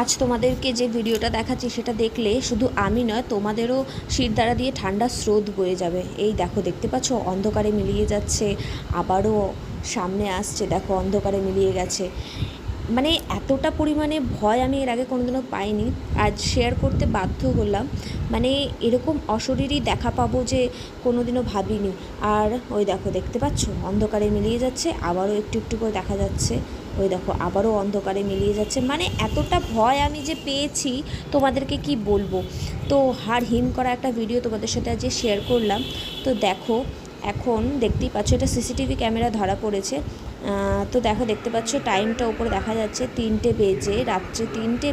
আজ তোমাদেরকে যে ভিডিওটা দেখাচ্ছি সেটা দেখলে শুধু আমি নয়, তোমাদেরও শিরদাঁড়া দিয়ে ঠান্ডা স্রোত বয়ে যাবে। এই দেখো, দেখতে পাচ্ছ? অন্ধকারে মিলিয়ে যাচ্ছে, আবারও সামনে আসছে, দেখো, অন্ধকারে মিলিয়ে গেছে। মানে এতটা পরিমাণে ভয় আমি এর আগে কোনোদিনও পাইনি, আজ শেয়ার করতে বাধ্য হলাম। মানে এরকম অশরীরই দেখা পাবো যে কোনোদিনও ভাবিনি। আর ওই দেখো, দেখতে পাচ্ছ? অন্ধকারে মিলিয়ে যাচ্ছে, আবারও একটু একটু করে দেখা যাচ্ছে। ওই দেখো, আবারও অন্ধকারে মিলিয়ে যাচ্ছে। মানে এতটা ভয় আমি যে পেয়েছি, তোমাদেরকে কি বলব? তো হাড় হিম করা একটা ভিডিও তোমাদের সাথে আজকে শেয়ার করলাম। তো দেখো, এখন দেখতেই পাচ্ছ, এটা সিসিটিভি ক্যামেরা ধরা পড়েছে। তো দেখো, দেখতে পাচ্ছ টাইমটা উপরে দেখা যাচ্ছে তিনটে বেজে, রাত্রে তিনটে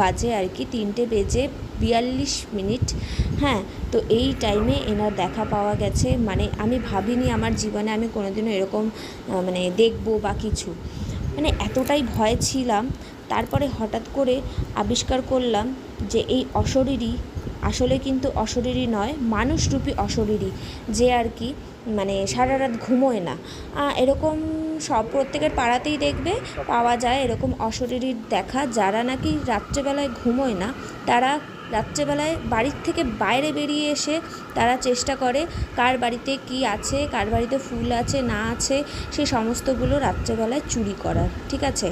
বাজে আর কি, তিনটে বেজে বিয়াল্লিশ মিনিট। হ্যাঁ তো এই টাইমে এনার দেখা পাওয়া গেছে। মানে আমি ভাবিনি আমার জীবনে আমি কোনোদিনও এরকম মানে দেখব বা কিছু। মানে এতটাই ভয় ছিলাম, তারপরে হঠাৎ করে আবিষ্কার করলাম যে এই অশরীরই আসলে কিন্তু অশরীরই নয়, মানুষরূপী অশরীরই, যে আর কি মানে সারা রাত ঘুমোয় না। এরকম সব প্রত্যেকের পাড়াতেই দেখবে, পাওয়া যায় এরকম অশরীরীর দেখা, যারা নাকি রাত্রেবেলায় ঘুমোয় না, তারা রাত্রেবেলায় বাড়ির থেকে বাইরে বেরিয়ে এসে তারা চেষ্টা করে কার বাড়িতে কি আছে, কার বাড়িতে ফুল আছে, না আছে, সে সমস্তগুলো রাত্রেবেলায় চুরি করার, ঠিক আছে?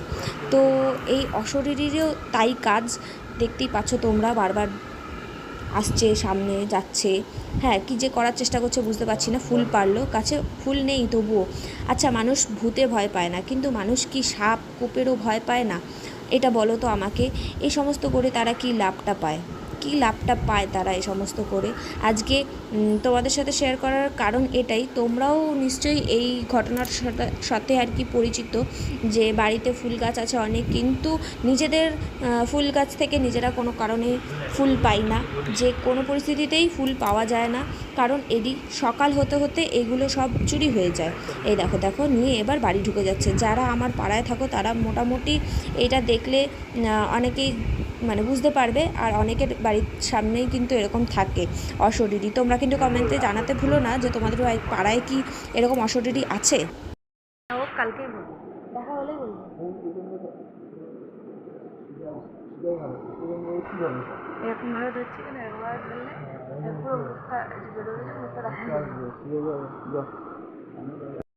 তো এই অশরীরেরও তাই কাজ। দেখতেই পাচ্ছ তোমরা বারবার আসছে, সামনে যাচ্ছে। হ্যাঁ কি যে করার চেষ্টা করছে বুঝতে পারছি না। ফুল পারল, কাছে ফুল নেই তবুও। আচ্ছা মানুষ ভূতে ভয় পায় না, কিন্তু মানুষ কি সাপ, কোপেরও ভয় পায় না? এটা বলো তো আমাকে। এই সমস্ত করে তারা কি লাভটা পায়? কি লাভটা পায় তারা এই সমস্ত করে। আজকে তোমাদের সাথে শেয়ার করার কারণ এটাই। তোমরাও নিশ্চয়ই এই ঘটনার সাথে- আর কি পরিচিত যে বাড়িতে ফুল গাছ আছে অনেক, কিন্তু নিজেদের ফুল গাছ থেকে নিজেরা কোনো কারণে ফুল পাই না। যে কোনো পরিস্থিতিতেই ফুল পাওয়া যায় না, কারণ এডি সকাল হতে হতে এগুলো সব চুরি হয়ে যায়। এই দেখো দেখো, নিয়ে এবার বাড়ি ঢুকে যাচ্ছে। যারা আমার পাড়ায় থাকো, তারা মোটামুটি এটা দেখলে অনেকেই মানে বুঝতে পারবে আর অনেকের বাড়ির সামনেই কিন্তু এরকম থাকে অশরীরী। তোমরা কিন্তু কমেন্টে জানাতে ভুলো না যে তোমাদের পাড়ায় কি এরকম অশরীরী আছে?